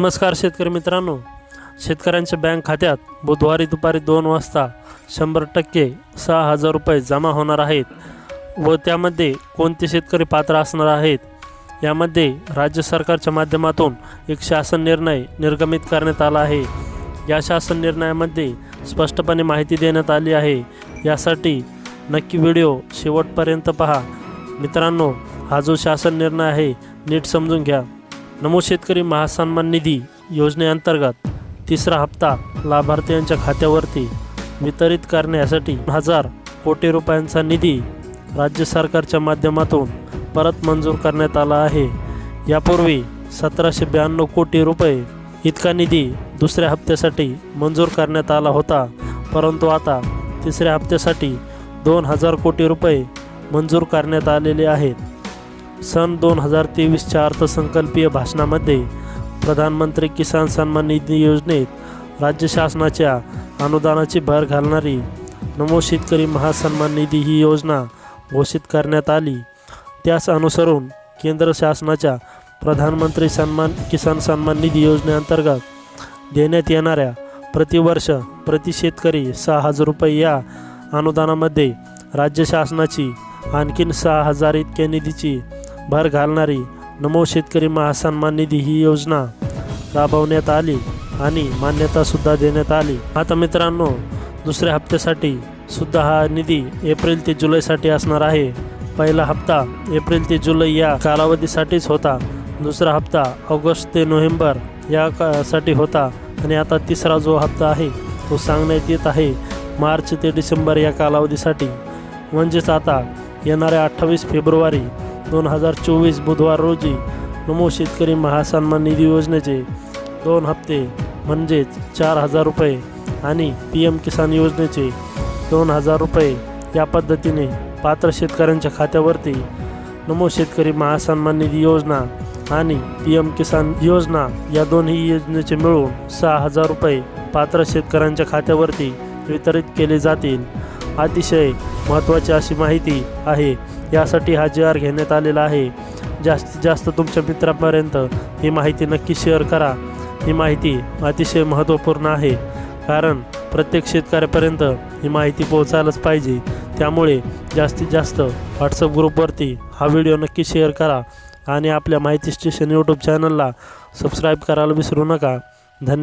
नमस्कार शेतकरी मित्रांनो. शेतकऱ्यांच्या बँक खात्यात बुधवारी दुपारी दोन वाजता शंभर टक्के सहा हजार रुपये जमा होणार आहेत व त्यामध्ये कोणते शेतकरी पात्र असणार आहेत यामध्ये राज्य सरकारच्या माध्यमातून एक शासन निर्णय निर्गमित करण्यात आला आहे. या शासन निर्णयामध्ये स्पष्टपणे माहिती देण्यात आली आहे. यासाठी नक्की व्हिडिओ शेवटपर्यंत पहा. मित्रांनो हा जो शासन निर्णय आहे नीट समजून घ्या. नमो शेतकरी महासन्मान निधी योजनेअंतर्गत तिसरा हप्ता लाभार्थ्यांच्या खात्यावरती वितरित करण्यासाठी हजार कोटी रुपयांचा निधी राज्य सरकारच्या माध्यमातून परत मंजूर करण्यात आला आहे. यापूर्वी सतराशे ब्याण्णव कोटी रुपये इतका निधी दुसऱ्या हप्त्यासाठी मंजूर करण्यात आला होता. परंतु आता तिसऱ्या हप्त्यासाठी दोन हजार कोटी रुपये मंजूर करण्यात आलेले आहेत. सन दोन हजार तेवीसच्या अर्थसंकल्पीय भाषणामध्ये प्रधानमंत्री किसान सन्मान निधी योजनेत राज्य शासनाच्या अनुदानाची भर घालणारी नमो शेतकरी महासन्मान निधी ही योजना घोषित करण्यात आली. त्यास अनुसरून केंद्र शासनाच्या प्रधानमंत्री सन्मान किसान सन्मान निधी योजनेअंतर्गत देण्यात येणाऱ्या प्रतिवर्ष प्रति शेतकरी सहा हजार रुपये या अनुदानामध्ये राज्य शासनाची आणखीन सहा हजार इतक्या निधीची भर घालणारी नमो शेतकरी महासन्मान निधी ही योजना राबवण्यात आली आणि मान्यतासुद्धा देण्यात आली. आता मित्रांनो दुसऱ्या हप्त्यासाठी सुद्धा हा निधी एप्रिल ते जुलैसाठी असणार आहे. पहिला हप्ता एप्रिल ते जुलै या कालावधीसाठीच होता. दुसरा हप्ता ऑगस्ट ते नोव्हेंबर या साठी होता आणि आता तिसरा जो हप्ता आहे तो सांगण्यात येत आहे मार्च ते डिसेंबर या कालावधीसाठी. म्हणजेच आता येणाऱ्या अठ्ठावीस फेब्रुवारी दोन हजार चोवीस बुधवार रोजी नमो शेतकरी महासन्मान निधी योजनेचे दोन हप्ते म्हणजेच चार हजार रुपये आणि पी एम किसान योजनेचे दोन हजार रुपये या पद्धतीने पात्र शेतकऱ्यांच्या खात्यावरती नमो शेतकरी महासन्मान निधी योजना आणि पी एम किसान योजना या दोन्ही योजनेचे मिळून सहा हजार रुपये पात्र शेतकऱ्यांच्या खात्यावरती वितरित केले जातील. अतिशय महत्त्वाची अशी माहिती आहे. यासाठी हा जी आर घेण्यात आलेला आहे. जास्तीत जास्त तुमच्या मित्रांपर्यंत ही माहिती नक्की शेअर करा. ही माहिती अतिशय महत्त्वपूर्ण आहे. कारण प्रत्येक शेतकऱ्यापर्यंत ही माहिती पोहोचायलाच पाहिजे. त्यामुळे जास्तीत जास्त व्हॉट्सअप ग्रुपवरती हा व्हिडिओ नक्की शेअर करा आणि आपल्या माहिती स्टेशन यूट्यूब चॅनलला सबस्क्राईब करायला विसरू नका. धन्यवाद.